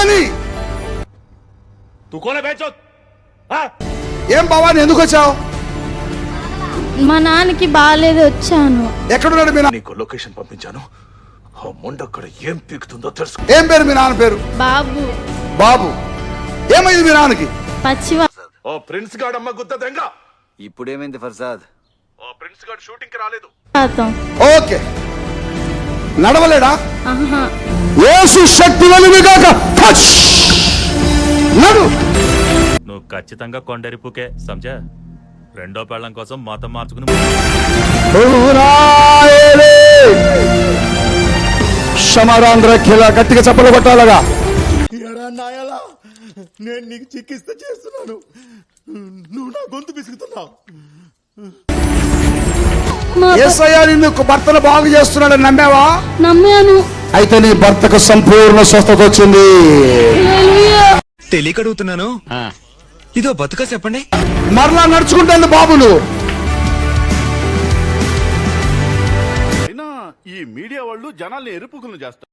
భవాని! ఏం భవాని ఎందుకు వచ్చావు? మా నాన్నకి బాగాలేదు వచ్చాను. ఎక్కడున్నాడు మీ నీకు లొకేషన్ పంపించాను. ఆ ముండ అక్కడ ఏం పీకుతుందో తెలుసు. ఏం పేరు మీ నాన్న పేరు? బాబు. బాబు. ఏమైంది మీ నాన్నకి? పచ్చివ ఓ ప్రిన్స్ గాడు అమ్మ గుద్ద దెంగ ఇప్పుడేమైంది ఫర్సాద్ ఓ ప్రిన్స్ గాడు షూటింగ్కి రాలేదు ఓకే. నడవలేడా? యేసు శక్తి వెలుగుగాక టచ్ నడు. నువ్వు ఖచ్చితంగా కొండరిపుకే సంజా రెండో పెళ్ళం కోసం మతం మార్చుకుని. సమరాంధ్ర ఖిలా గట్టిగా చప్పలు కొట్టాలగా. నేను నీకు చికిత్స చేస్తున్నాను. నువ్వు నా గొంతు పిసుకుతున్నావు ఏసయ్య నిన్ను భర్తను బాగు చేస్తున్నాడని నమ్మావా? నమ్మాను. అయితే నీ భర్తకు సంపూర్ణ స్వస్థత వచ్చింది. తెలియక అడుగుతున్నాను ఇదో బతుక చెప్పండి. మరలా నడుచుకుంటాను బాబులు. అయినా ఈ మీడియా వాళ్ళు జనాల్ని ఎరుపుకులు చేస్తారు.